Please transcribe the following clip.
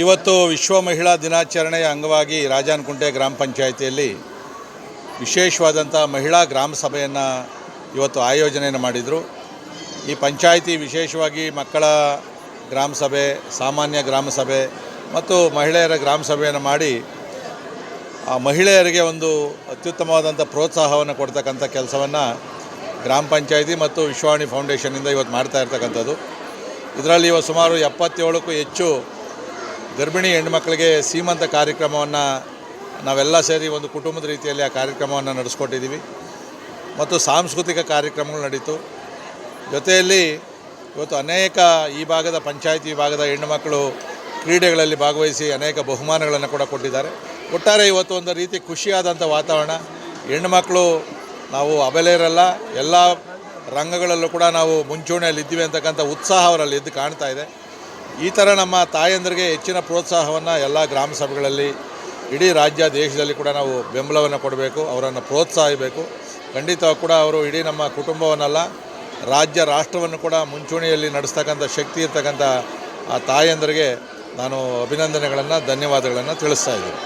ಇವತ್ತು ವಿಶ್ವ ಮಹಿಳಾ ದಿನಾಚರಣೆಯ ಅಂಗವಾಗಿ ರಾಜಾನಕುಂಟೆ ಗ್ರಾಮ ಪಂಚಾಯಿತಿಯಲ್ಲಿ ವಿಶೇಷವಾದಂಥ ಮಹಿಳಾ ಗ್ರಾಮ ಸಭೆಯನ್ನು ಇವತ್ತು ಆಯೋಜನೆಯನ್ನು ಮಾಡಿದರು. ಈ ಪಂಚಾಯಿತಿ ವಿಶೇಷವಾಗಿ ಮಕ್ಕಳ ಗ್ರಾಮ ಸಭೆ, ಸಾಮಾನ್ಯ ಗ್ರಾಮ ಸಭೆ ಮತ್ತು ಮಹಿಳೆಯರ ಗ್ರಾಮ ಸಭೆಯನ್ನು ಮಾಡಿ ಆ ಮಹಿಳೆಯರಿಗೆ ಒಂದು ಅತ್ಯುತ್ತಮವಾದಂಥ ಪ್ರೋತ್ಸಾಹವನ್ನು ಕೊಡ್ತಕ್ಕಂಥ ಕೆಲಸವನ್ನು ಗ್ರಾಮ ಪಂಚಾಯಿತಿ ಮತ್ತು ವಿಶ್ವವಾಣಿ ಫೌಂಡೇಶನ್ನಿಂದ ಇವತ್ತು ಮಾಡ್ತಾ ಇರ್ತಕ್ಕಂಥದ್ದು. ಇದರಲ್ಲಿ ಇವತ್ತು ಸುಮಾರು ಎಪ್ಪತ್ತೇಳಕ್ಕೂ ಹೆಚ್ಚು ಗರ್ಭಿಣಿ ಹೆಣ್ಮಕ್ಳಿಗೆ ಸೀಮಂತ ಕಾರ್ಯಕ್ರಮವನ್ನು ನಾವೆಲ್ಲ ಸೇರಿ ಒಂದು ಕುಟುಂಬದ ರೀತಿಯಲ್ಲಿ ಆ ಕಾರ್ಯಕ್ರಮವನ್ನು ನಡೆಸ್ಕೊಟ್ಟಿದ್ದೀವಿ. ಮತ್ತು ಸಾಂಸ್ಕೃತಿಕ ಕಾರ್ಯಕ್ರಮಗಳು ನಡೀತು. ಜೊತೆಯಲ್ಲಿ ಇವತ್ತು ಅನೇಕ ಈ ಭಾಗದ ಪಂಚಾಯಿತಿ ವಿಭಾಗದ ಹೆಣ್ಣುಮಕ್ಕಳು ಕ್ರೀಡೆಗಳಲ್ಲಿ ಭಾಗವಹಿಸಿ ಅನೇಕ ಬಹುಮಾನಗಳನ್ನು ಕೂಡ ಕೊಟ್ಟಿದ್ದಾರೆ. ಒಟ್ಟಾರೆ ಇವತ್ತು ಒಂದು ರೀತಿ ಖುಷಿಯಾದಂಥ ವಾತಾವರಣ. ಹೆಣ್ಣುಮಕ್ಕಳು ನಾವು ಅಬಲೆಯರಲ್ಲ ಎಲ್ಲ ರಂಗಗಳಲ್ಲೂ ಕೂಡ ನಾವು ಮುಂಚೂಣಿಯಲ್ಲಿ ಇದ್ದೀವಿ ಅಂತಕ್ಕಂಥ ಉತ್ಸಾಹ ಅವರಲ್ಲಿ ಎದ್ದು ಕಾಣ್ತಾ ಇದೆ. ಈ ಥರ ನಮ್ಮ ತಾಯಂದರಿಗೆ ಹೆಚ್ಚಿನ ಪ್ರೋತ್ಸಾಹವನ್ನು ಎಲ್ಲ ಗ್ರಾಮ ಸಭೆಗಳಲ್ಲಿ, ಇಡೀ ರಾಜ್ಯ ದೇಶದಲ್ಲಿ ಕೂಡ ನಾವು ಬೆಂಬಲವನ್ನು ಕೊಡಬೇಕು, ಅವರನ್ನು ಪ್ರೋತ್ಸಾಹಿಸಬೇಕು ಖಂಡಿತವಾಗಿ ಕೂಡ ಅವರು ಇಡೀ ನಮ್ಮ ಕುಟುಂಬವನ್ನಲ್ಲ, ರಾಜ್ಯ ರಾಷ್ಟ್ರವನ್ನು ಕೂಡ ಮುಂಚೂಣಿಯಲ್ಲಿ ನಡೆಸ್ತಕ್ಕಂಥ ಶಕ್ತಿ ಇರ್ತಕ್ಕಂಥ ಆ ತಾಯಂದರಿಗೆ ನಾನು ಅಭಿನಂದನೆಗಳನ್ನು, ಧನ್ಯವಾದಗಳನ್ನು ತಿಳಿಸ್ತಾ ಇದ್ದೀನಿ.